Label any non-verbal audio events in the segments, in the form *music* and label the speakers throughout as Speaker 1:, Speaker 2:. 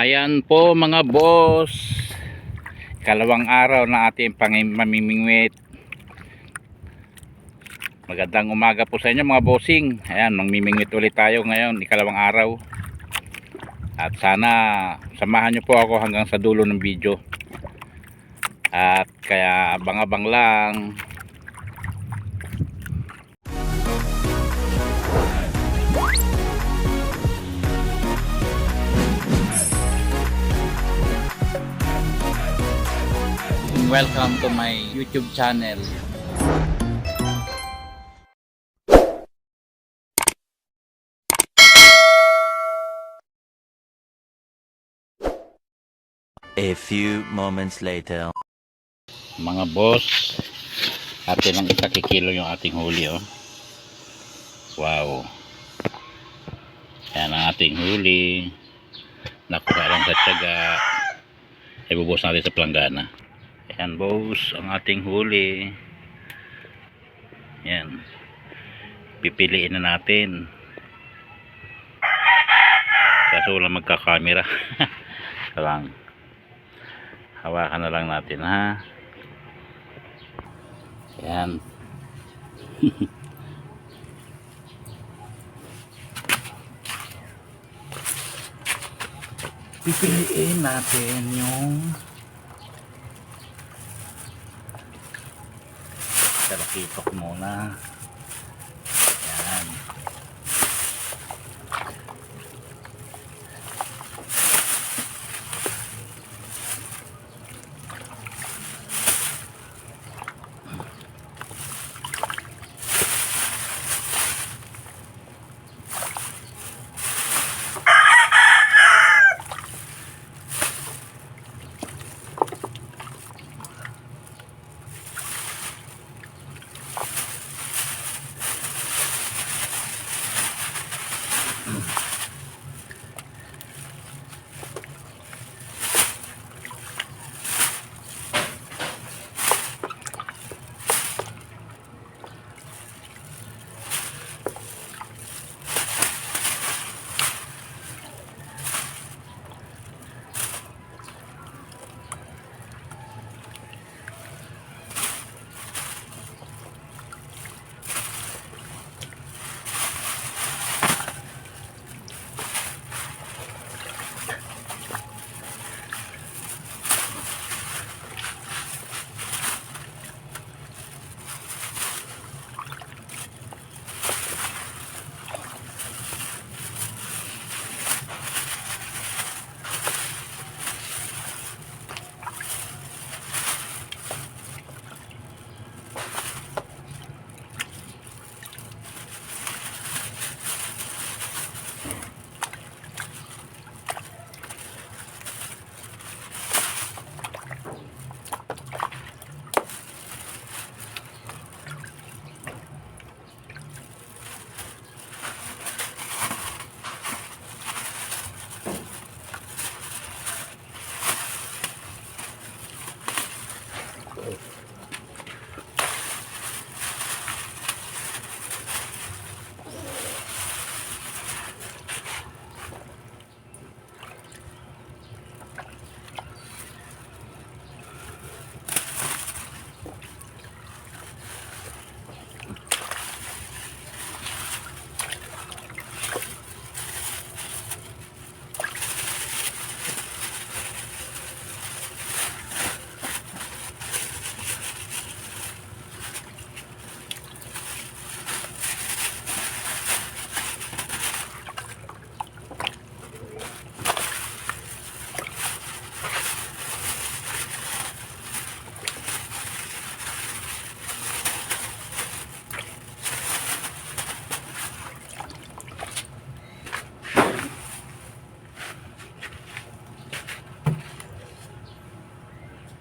Speaker 1: Ayan po mga boss. Kalawang araw na ating pangmamimingwit. Magandang umaga po sa inyo mga bossing. Ayan, mamimingwit ulit tayo ngayon, ikalawang araw. At sana samahan nyo po ako hanggang sa dulo ng video. At kaya abang-abang lang. Welcome to my YouTube channel.
Speaker 2: A few moments later.
Speaker 1: Mga boss, atin lang ikakikilo yung ating huli oh. Wow. Yan ang ating huli. Nakuha lang sa tiyaga. Ibubos natin sa planggana. Yan boss, ang ating huli. Yan. Pipiliin na natin. Kaso wala magkakamera. *laughs* lang. Hawakan na lang natin ha. Yan. *laughs* Pipiliin natin yung Talakitok muna.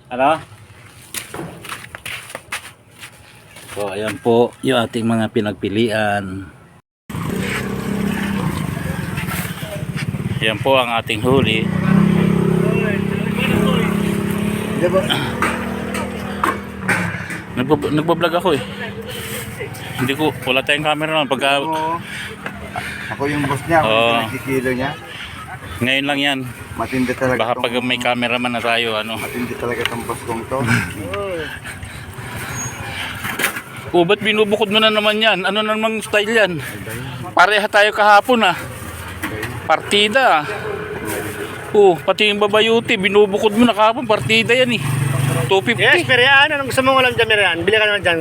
Speaker 1: Ano? So, ayan po yung ating mga pinagpilian. Yan po ang ating huli. Nagbo- Nagbo-vlog ako eh. Hindi ko, wala tayong camera naman. Pagka,
Speaker 3: Ako, ako yung boss niya, ako
Speaker 1: Oo.
Speaker 3: yung nagkikilo niya.
Speaker 1: ngayon lang yan.
Speaker 3: Matindi talaga
Speaker 1: Baka
Speaker 3: tong-
Speaker 1: pag may cameraman na tayo, ano.
Speaker 3: Matindi talaga tong baskong to. *laughs*
Speaker 1: Oh, ba't binubukod mo na naman yan? Ano na namang style yan? Pareha tayo kahapon ah. Partida ah. Oh, pati yung babayuti, binubukod mo na kahapon. Partida yan eh. 250.
Speaker 4: Yes, Merian. Anong gusto mong ulam dyan, Merian? Bili ka naman dyan.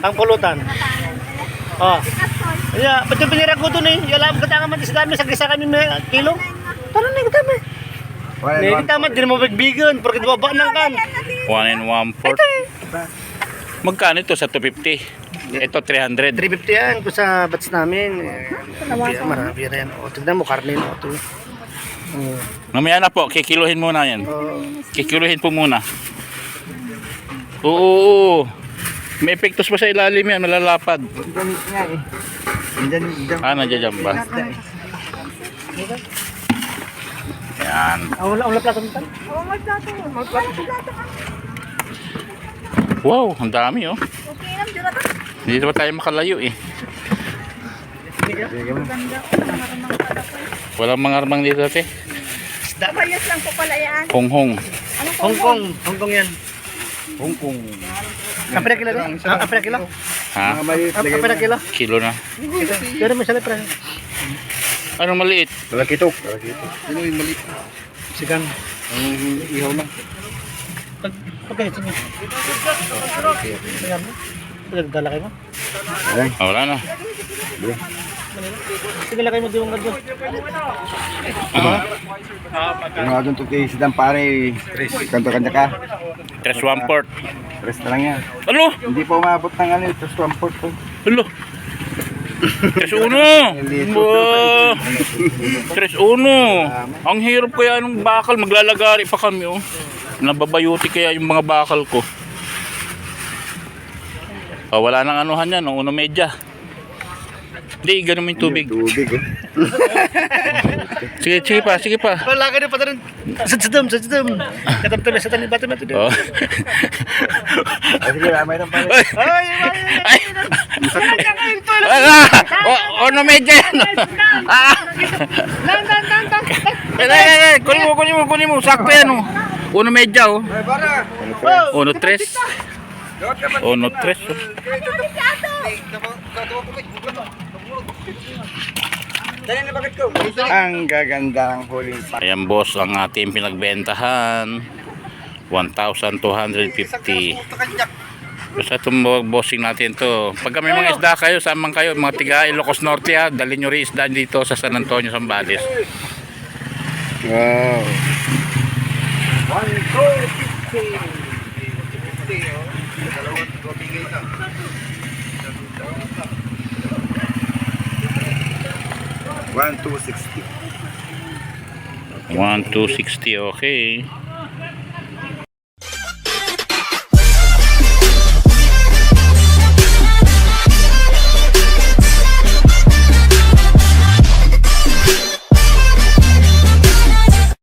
Speaker 4: Pang pulutan. Oh. Ya, ba't yung pinira ko doon eh? Yung alam ka tangan man sa dami, sa gisa kami may kilo. Tanong na.
Speaker 3: Wala
Speaker 4: Hindi man, di na mo bigbigan. Porque di ba ba nang kan?
Speaker 1: One and one fourth. Magkano ito sa 250? Ito 300.
Speaker 4: 350 yan kung sa bats namin. Marami rin. O, tignan mo, karne na ito. Oh.
Speaker 1: Mamaya na po, kikiluhin muna yan.
Speaker 4: Oh.
Speaker 1: Kikiluhin po muna. Oo, oo, oo. May epektos pa sa ilalim yan, malalapad.
Speaker 3: Diyan nga eh. Diyan, diyan.
Speaker 1: Ah, nandiyan dyan ba? Yan.
Speaker 4: Ah, wala, wala plato nito.
Speaker 1: Wow, ang dami oh.
Speaker 5: Okay lang, dito to.
Speaker 1: Hindi pa tayo makalayo eh. Walang mga armang dito ate.
Speaker 5: Bayos lang po pala yan.
Speaker 1: Honghong.
Speaker 5: Anong
Speaker 4: Hong Kong. Hong Kong yan.
Speaker 3: Hong Kong.
Speaker 4: Kapira kilo rin? Ah, kapira kilo?
Speaker 1: Ha?
Speaker 4: Ah, kapira kilo?
Speaker 1: Kilo na.
Speaker 4: Pero may salit rin.
Speaker 1: Anong maliit?
Speaker 3: Malaki Lalakitok. Lalakitok. Ano yung maliit?
Speaker 4: Sigan.
Speaker 3: Ang ihaw na.
Speaker 4: Pagkahit niya. Sigan mo? Mo?
Speaker 3: Ayan.
Speaker 1: Ah, wala na. Ayan.
Speaker 4: Sige lang mo diwang gado.
Speaker 3: Ano? Ano nga doon tukay si Dampare? Kanto-kanya ka?
Speaker 1: Tres one port.
Speaker 3: Tres na lang yan.
Speaker 1: Ano?
Speaker 3: Hindi pa umabot ng ano, eh, tres one
Speaker 1: port. Ano? 3-1. Wow. 3-1. Ang hirap kaya ng bakal. Maglalagari pa kami oh. Nababayuti kaya yung mga bakal ko. Oh, wala nang anuhan yan. Oh, uno medya. Hindi, ganun mo yung tubig.
Speaker 3: Tubig oh. *laughs*
Speaker 1: Sige, sige pa, sige pa.
Speaker 4: Wala ka na pa rin. Sa sidom, sa tanim, bato bato.
Speaker 1: Oh.
Speaker 3: Ah, sige, ah, mayroon pa rin.
Speaker 1: Ay!
Speaker 4: Ay, ay,
Speaker 1: Ay! Wala! O, uno medya yan! Ah! Ay, ay, ay, ay, kunin mo, kunin mo, kunin mo. Sakto yan, oh. Uno medya, oh. Uno tres. Uno tres, oh.
Speaker 3: Ang gaganda ng huling pack.
Speaker 1: Ayan boss, ang ating pinagbentahan. 1,250. Basta itong bossing natin to. Pagka may mga isda kayo, saman kayo, mga tiga Ilocos Norte ha, dalhin nyo rin isda dito sa San Antonio, Sambales.
Speaker 3: Wow. 1,250. Dalawang bigay ka. 1260.
Speaker 1: 1260, okay.